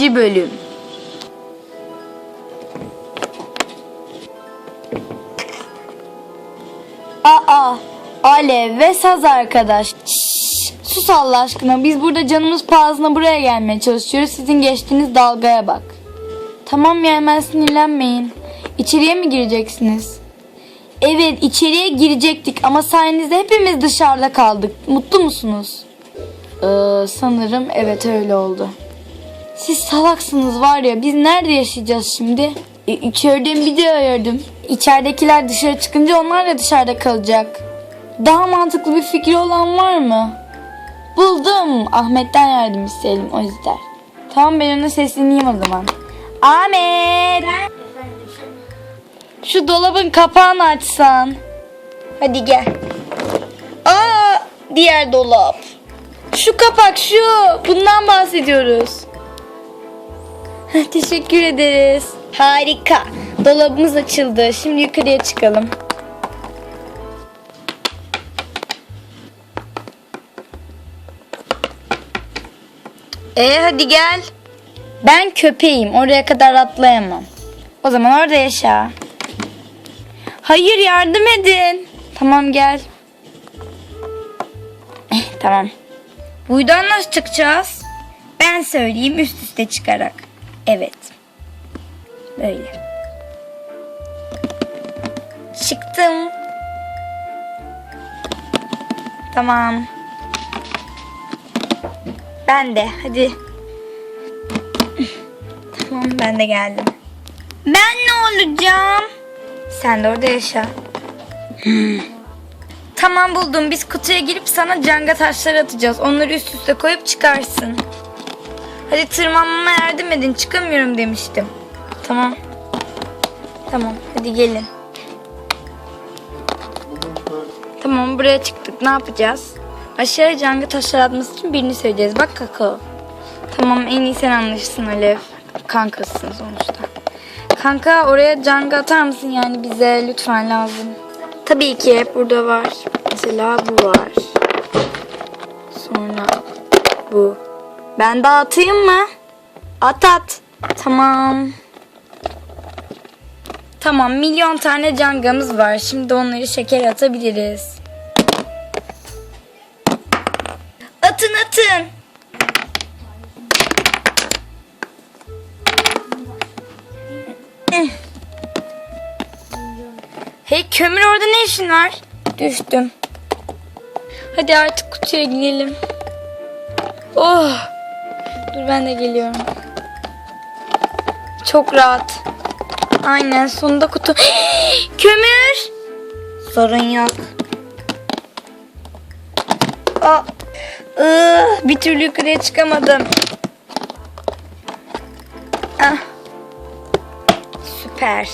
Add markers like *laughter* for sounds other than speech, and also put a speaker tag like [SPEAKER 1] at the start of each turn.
[SPEAKER 1] ikinci bölüm. Aa, Alev ve Saz arkadaş. Şşş, sus Allah aşkına. Biz burada canımız pahasına buraya gelmeye çalışıyoruz. Sizin geçtiğiniz dalgaya bak. Tamam ya hemen sinirlenmeyin. İçeriye mi gireceksiniz? Evet içeriye girecektik ama sayenizde hepimiz dışarıda kaldık. Mutlu musunuz? Ee, sanırım evet öyle oldu. Siz salaksınız var ya biz nerede yaşayacağız şimdi? E, içeriden bir de ayırdım. İçeridekiler dışarı çıkınca onlar da dışarıda kalacak. Daha mantıklı bir fikri olan var mı? Buldum. Ahmet'ten yardım isteyelim o yüzden. Tamam ben ona sesleneyim o zaman. Ahmet! Şu dolabın kapağını açsan. Hadi gel. Aa, diğer dolap. Şu kapak şu. Bundan bahsediyoruz. Teşekkür ederiz. Harika. Dolabımız açıldı. Şimdi yukarıya çıkalım. E hadi gel. Ben köpeğim. Oraya kadar atlayamam. O zaman orada yaşa. Hayır yardım edin. Tamam gel. Eh, tamam. Buradan nasıl çıkacağız? Ben söyleyeyim üst üste çıkarak. Evet. Böyle. Çıktım. Tamam. Ben de hadi. Tamam ben de geldim. Ben ne olacağım? Sen de orada yaşa. Tamam buldum. Biz kutuya girip sana canga taşları atacağız. Onları üst üste koyup çıkarsın. Hadi tırmanmama yardım edin. Çıkamıyorum demiştim. Tamam. Tamam hadi gelin. Tamam buraya çıktık. Ne yapacağız? Aşağıya canga taşları atması için birini söyleyeceğiz. Bak kakao. Tamam en iyi sen anlaşırsın Alev. Kankasın sonuçta. Kanka oraya canga atar mısın yani bize lütfen lazım. Tabii ki burada var. Mesela bu var. Sonra bu. Ben dağıtayım mı? At at. Tamam. Tamam milyon tane cangamız var. Şimdi onları şeker atabiliriz. Atın atın. Hey kömür orada ne işin var? Düştüm. Hadi artık kutuya gidelim. Oh. Dur ben de geliyorum. Çok rahat. Aynen sonunda kutu. *gasps* kömür. Sorun yok. Aa, ıı, bir türlü yukarıya çıkamadım. Ah. Süper.